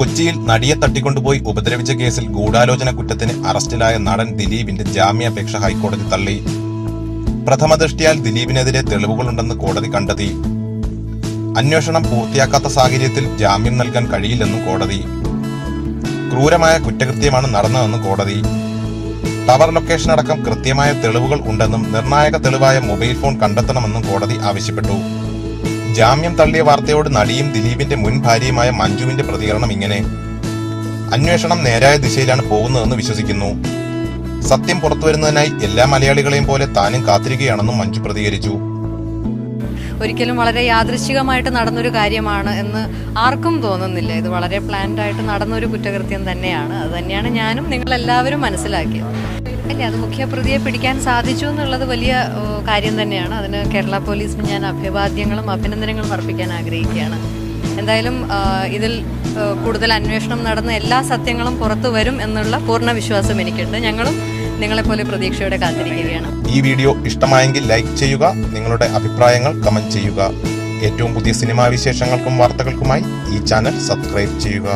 കൊച്ചിയിൽ നടിയെ തട്ടിക്കൊണ്ടുപോയി ഉപദ്രവിച്ച കേസിൽ ഗൂഢാലോചന കുറ്റത്തിന് അറസ്റ്റിലായ നടൻ ദിലീപിന്റെ ജാമ്യാപേക്ഷ ഹൈക്കോടതി തള്ളി. പ്രഥമദൃഷ്ടിയാൽ ദിലീപിനെതിരെ തെളിവുകളുണ്ടെന്ന് കോടതി കണ്ടെത്തി. അന്വേഷണം പൂർത്തിയാക്കാത്ത സാഹചര്യത്തിൽ ജാമ്യം നൽകാൻ കഴിയില്ലെന്നും കോടതി. ക്രൂരമായ കുറ്റകൃത്യമാണ് നടന്നതെന്ന് കോടതി. ടവർ ലൊക്കേഷൻ അടക്കം കൃത്യമായ തെളിവുകൾ ഉണ്ടെന്നും നിർണായക തെളിവായ മൊബൈൽ ഫോൺ കണ്ടെത്തണമെന്നും കോടതി ആവശ്യപ്പെട്ടു. ജാമ്യം തള്ളിയ വാർത്തയോട് നടിയും ദിലീപിന്റെ മുൻ ഭാര്യയുമായ മഞ്ജുവിന്റെ പ്രതികരണം ഇങ്ങനെ. അന്വേഷണം നേരായ ദിശയിലാണ് പോകുന്നതെന്ന് വിശ്വസിക്കുന്നു. സത്യം പുറത്തുവരുന്നതിനായി എല്ലാ മലയാളികളെയും പോലെ താനും കാത്തിരിക്കുകയാണെന്നും മഞ്ജു പ്രതികരിച്ചു. ഒരിക്കലും വളരെ യാദൃശികമായിട്ട് നടന്നൊരു കാര്യമാണ് എന്ന് ആർക്കും തോന്നുന്നില്ല. ഇത് വളരെ പ്ലാൻഡ് ആയിട്ട് നടന്നൊരു കുറ്റകൃത്യം തന്നെയാണ്. അത് തന്നെയാണ് ഞാനും നിങ്ങളെല്ലാവരും മനസ്സിലാക്കിയത്. അല്ലേ? അത് മുഖ്യപ്രതിയെ പിടിക്കാൻ സാധിച്ചു എന്നുള്ളത് വലിയ കാര്യം തന്നെയാണ്. അതിന് കേരള പോലീസിന് ഞാൻ അഭിവാദ്യങ്ങളും അഭിനന്ദനങ്ങളും അർപ്പിക്കാൻ ആഗ്രഹിക്കുകയാണ്. എന്തായാലും ഇതിൽ കൂടുതൽ അന്വേഷണം നടന്ന് എല്ലാ സത്യങ്ങളും പുറത്തു വരും എന്നുള്ള പൂർണ വിശ്വാസം എനിക്കുണ്ട്. ഞങ്ങളും നിങ്ങളെപ്പോലെ പ്രതീക്ഷയോടെ കാത്തിരിക്കുകയാണ്. ഈ വീഡിയോ ഇഷ്ടമായെങ്കിൽ ലൈക്ക് ചെയ്യുക നിങ്ങളുടെ അഭിപ്രായങ്ങൾ കമന്റ് ചെയ്യുക. ഏറ്റവും പുതിയ സിനിമാ വിശേഷങ്ങൾക്കും വാർത്തകൾക്കുമായി ഈ ചാനൽ സബ്സ്ക്രൈബ് ചെയ്യുക.